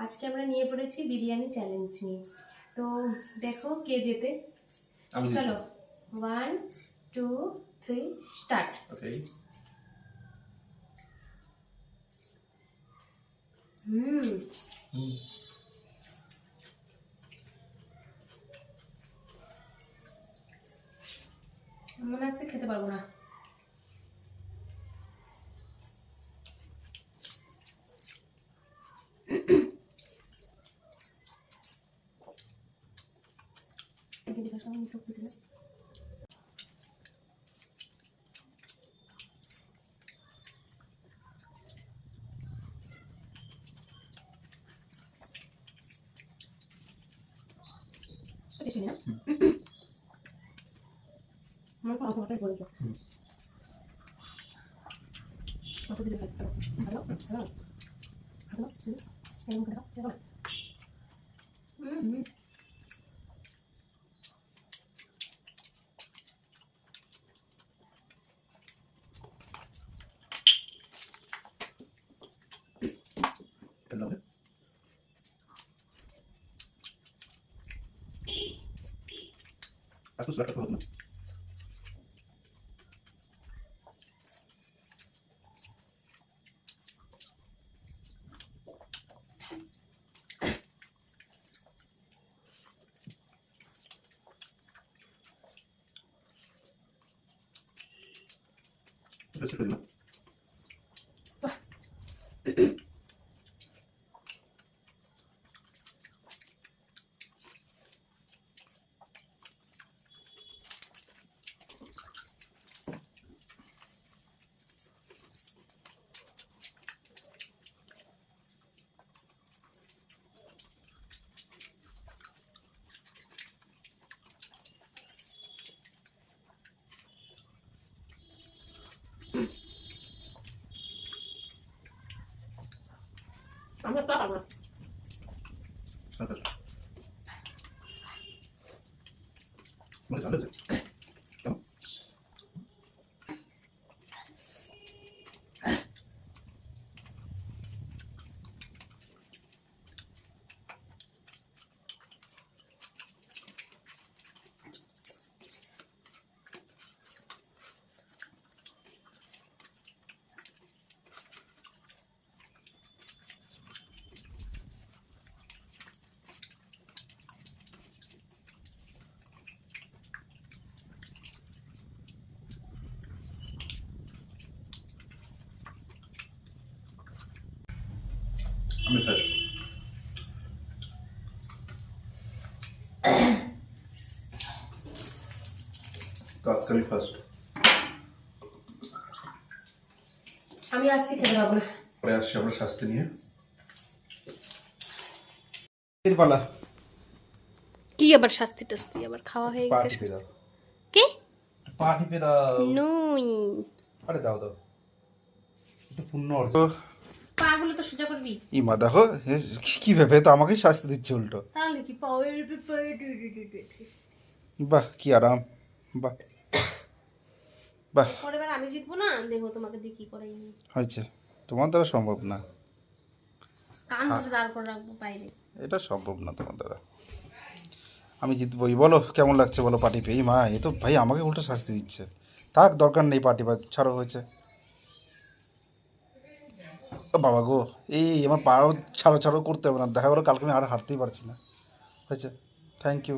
আজকে আমরা নিয়ে পড়েছি বিরিয়ানি চ্যালেঞ্জ নিয়ে। তো দেখো কে যেতে আমি চলো ওয়ান টু থ্রি স্টার্ট হুম। মনে আজকে খেতে পারব না। ഇതിന്റെ കഷ്ണം ഇട്ട് കുസിന് നമുക്ക് ആ ഫോട്ടോ എടുത്തു മൊത്തത്തിൽ ഹലോ ഹലോ ഹലോ നമുക്ക് ഹലോ ഉള്ളത് അത് സ്വലത്ത് പോകുന്നു That's a good one. 咱们到了。啥子？我们啥子？আমি তো আজকে আমি ফার্স্ট আমি আজকে খেতে পারব না পরে আসছি আমরা শাস্তি নিয়ে। পালা। কি আবার শাস্তি টাস্তি? আবার খাওয়া হয়ে গেছে দাও কি? পা টিপে দাও নুই আরে দাও দাও। একটু পুণ্য অর্জন পাগুলো তো সোজা করবি? ইমা দেখো এ কি ভেবে তো আমাকেই শাস্তি দিচ্ছে উল্টো। তাহলে কি পাওয়ার বাহ কি আরাম বাহ। আমি জিতবো না? দেবো তোমাকে দিয়ে কি করে হয়েছে। তোমার দ্বারা সম্ভব না। কান ধরে দাঁড় করে রাখব বাইরে। এটা সম্ভব না তোমার দ্বারা। আমি জিতবই। বলো কেমন লাগছে বলো পার্টি পেয়ে? মা এ তো ভাই আমাকে উল্টো শাস্তি দিচ্ছে। থাক দরকার নেই পার্টি বা ছাড়ো হয়েছে। বাবা গো, এই আমার পাড়াও ছাড়ো ছাড়ো করতে হবে না, দেখা গেলো কালকে আমি আর হারতেই পারছি না। হয়েছে। Thank you